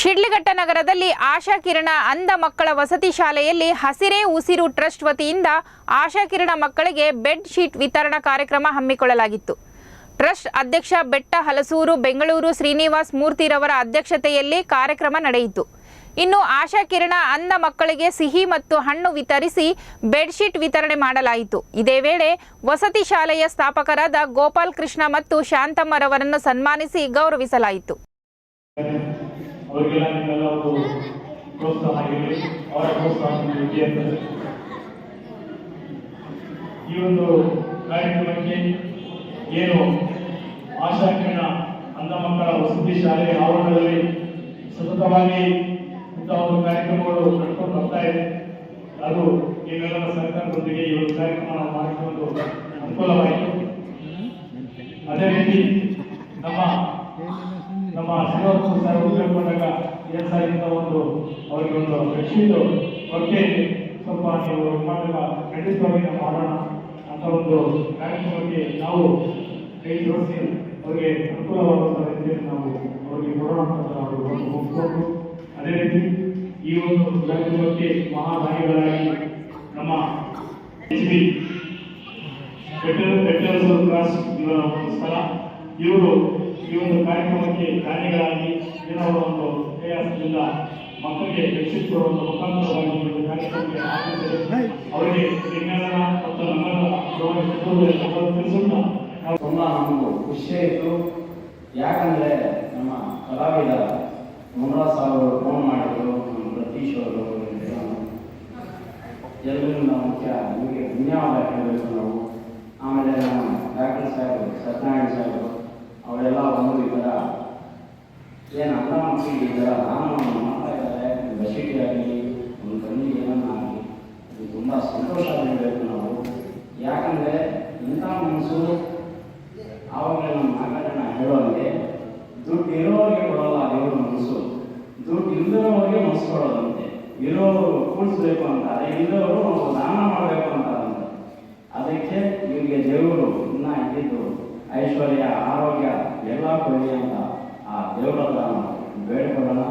ಶಿಡ್ಲಘಟ್ಟ ನಗರದಲ್ಲಿ ಆಶಾಕಿರಣ ಅಂಧ ಮಕ್ಕಳ ವಸತಿ ಶಾಲೆಯಲ್ಲಿ ಹಸಿರೇ ಉಸಿರು ಟ್ರಸ್ಟ್ ವತಿಯಿಂದ ಆಶಾಕಿರಣ ಮಕ್ಕಳಿಗೆ ಬೆಡ್ ಶೀಟ್ ವಿತರಣಾ ಕಾರ್ಯಕ್ರಮ ಹಮ್ಮಿಕೊಳ್ಳಲಾಗಿತ್ತು. ಟ್ರಸ್ಟ್ ಅಧ್ಯಕ್ಷ ಬೆಟ್ಟ ಹಲಸೂರು, ಬೆಂಗಳೂರು ಶ್ರೀನಿವಾಸ್ ಮೂರ್ತಿರವರ ಅಧ್ಯಕ್ಷತೆಯಲ್ಲಿ ಕಾರ್ಯಕ್ರಮ ನಡೆಯಿತು. ಇನ್ನು ಆಶಾಕಿರಣ ಅಂಧ ಮಕ್ಕಳಿಗೆ ಸಿಹಿ ಮತ್ತು ಹಣ್ಣು ವಿತರಿಸಿ ಬೆಡ್ಶೀಟ್ ವಿತರಣೆ ಮಾಡಲಾಯಿತು. ಇದೇ ವೇಳೆ ವಸತಿ ಶಾಲೆಯ ಸ್ಥಾಪಕರಾದ ಗೋಪಾಲ್ ಕೃಷ್ಣ ಮತ್ತು ಶಾಂತಮ್ಮರವರನ್ನು ಸನ್ಮಾನಿಸಿ ಗೌರವಿಸಲಾಯಿತು. ಅವರಿಗೆಲ್ಲ ನಿಮ್ಮೆಲ್ಲ ಒಂದು ಪ್ರೋತ್ಸಾಹ ಆಗಿರಲಿ ಅವರ ಪ್ರೋತ್ಸಾಹ ಈ ಒಂದು ಕಾರ್ಯಕ್ರಮಕ್ಕೆ ಏನು ಆಶಾ ಕಿರಣ ಅಂಧ ಮಕ್ಕಳ ವಸತಿ ಶಾಲೆ ಆವರಣದಲ್ಲಿ ಸತತವಾಗಿ ಇಂತಹ ಒಂದು ಕಾರ್ಯಕ್ರಮಗಳು ನಡ್ಕೊಂಡು ಬರ್ತಾ ಇದೆ ಅದು ನೀವೆಲ್ಲರ ಸರ್ಕಾರದೊಂದಿಗೆ ಈ ಒಂದು ಕಾರ್ಯಕ್ರಮ ನಾವು ಮಾಡಿಕೊಂಡು ಅನುಕೂಲವಾಯಿತು. ಅದೇ ರೀತಿ ನಮ್ಮ ನಮ್ಮ ಶ್ರೀನಿವಾಸ ಸರ್ ಉದ್ಯೋಗ ಏನ್ ಸರ್ ಇಂತ ಒಂದು ಅವರಿಗೆ ಒಂದು ಬೆಡ್ಶೀಟ್ ಬಗ್ಗೆ ಸ್ವಲ್ಪ ನೀವು ಮಾಡಿದಾಗ ಖಂಡಿತವಾಗಿ ನಾವು ಮಾಡೋಣ ಅಂತ ಒಂದು ಕಾರ್ಯಕ್ರಮಕ್ಕೆ ನಾವು ಕೈ ಜೋಡಿಸಿ ಅವರಿಗೆ ಅನುಕೂಲವಾಗುವಂಥ ರೀತಿಯಲ್ಲಿ ನಾವು ಅವರಿಗೆ ಕೊಡೋಣ ಅಂತ ಒಂದು ಒಪ್ಪಿಕೊಂಡು. ಅದೇ ರೀತಿ ಈ ಒಂದು ಕಾರ್ಯಕ್ರಮಕ್ಕೆ ಮಹಾದಾಯಿಗಳಾಗಿ ನಮ್ಮ H B petrol petrol class ಇವರ ಒಂದು ಸ್ಥಳ. ಇವರು ಈ ಒಂದು ಕಾರ್ಯಕ್ರಮಕ್ಕೆ ಕಾರ್ಯಗಳಾಗಿ ಏನೋ ಒಂದು ಪ್ರಯಾಸದಿಂದ ಮಕ್ಕಳಿಗೆ ಒಂದು ಮುಖಾಂತರವಾಗಿ ಈ ಒಂದು ಕಾರ್ಯಕ್ರಮಕ್ಕೆ ಆಗಮಿಸಿದೆ ಅವರಿಗೆ ನಿಮ್ಮೆಲ್ಲರ ಮತ್ತು ನಮ್ಮ ತಿಳಿಸುತ್ತಾ ನಾವು ನಮಗೂ ಖುಷಿ ಆಯಿತು. ಯಾಕಂದರೆ ನಮ್ಮ ಕಲಾವಿದ ಮುನರಾಜ್ ಅವರು ಫೋನ್ ಮಾಡಿದ್ರು. ನಮ್ಮ ಪ್ರತೀಶ್ ಅವರು ಎಲ್ಲರಿಗೂ ಮುಖ್ಯ ನಿಮಗೆ ಧನ್ಯವಾದ ಹೇಳಬೇಕು ನಾವು. ಆಮೇಲೆ ನಮ್ಮ ಡಾಕ್ಟರ್ ಸಾಹೇಬ್, ಸತ್ಯನಾರಾಯಣ ಸಾಹೇಬರು ಅವರೆಲ್ಲ ಬಂದು ಈ ಥರ ಏನು ಅನ್ನ ಮಕ್ಕಳಿಗೆ ಈ ಥರ ನಾನು ಮಾಡ್ತಾ ಇದ್ದಾರೆ. ಬಸಿಟಿ ಆಗಲಿ ಒಂದು ಕಣ್ಣಿಗೆ ಏನನ್ನ ಆಗಲಿ ಇದು ತುಂಬ ಸಂತೋಷ ಆಗಿರಬೇಕು ನಾವು. ಯಾಕಂದರೆ ಇಂಥ ಮನಸ್ಸು ಆವಾಗ ನಮ್ಮ ಮಾತಾಡೋಣ ಹೇಳೋಂಗೆ ದುಡ್ಡು ಇರೋರಿಗೆ ಕೊಡೋಲ್ಲ ದೇವ್ರ ಮನಸ್ಸು. ದುಡ್ಡು ಇಲ್ಲದವರಿಗೆ ಮನಸ್ಸು ಕೊಡೋದಂತೆ. ಇರೋರು ಕೂಡಿಸ್ಬೇಕು ಅಂತಾರೆ ಇಲ್ಲದವರು ದಾನ ಮಾಡಬೇಕು ಅಂತ ಅದಕ್ಕೆ ಇವರಿಗೆ ದೇವರು, ಇನ್ನ ಇದ್ದಿದ್ದು ಐಶ್ವರ್ಯ, ಆರೋಗ್ಯ ಎಲ್ಲ ಕೊಡಲಿ ಅಂತ ಆ ದೇವರ ಬೇಡ್ಕೊಳ್ಳೋಣ.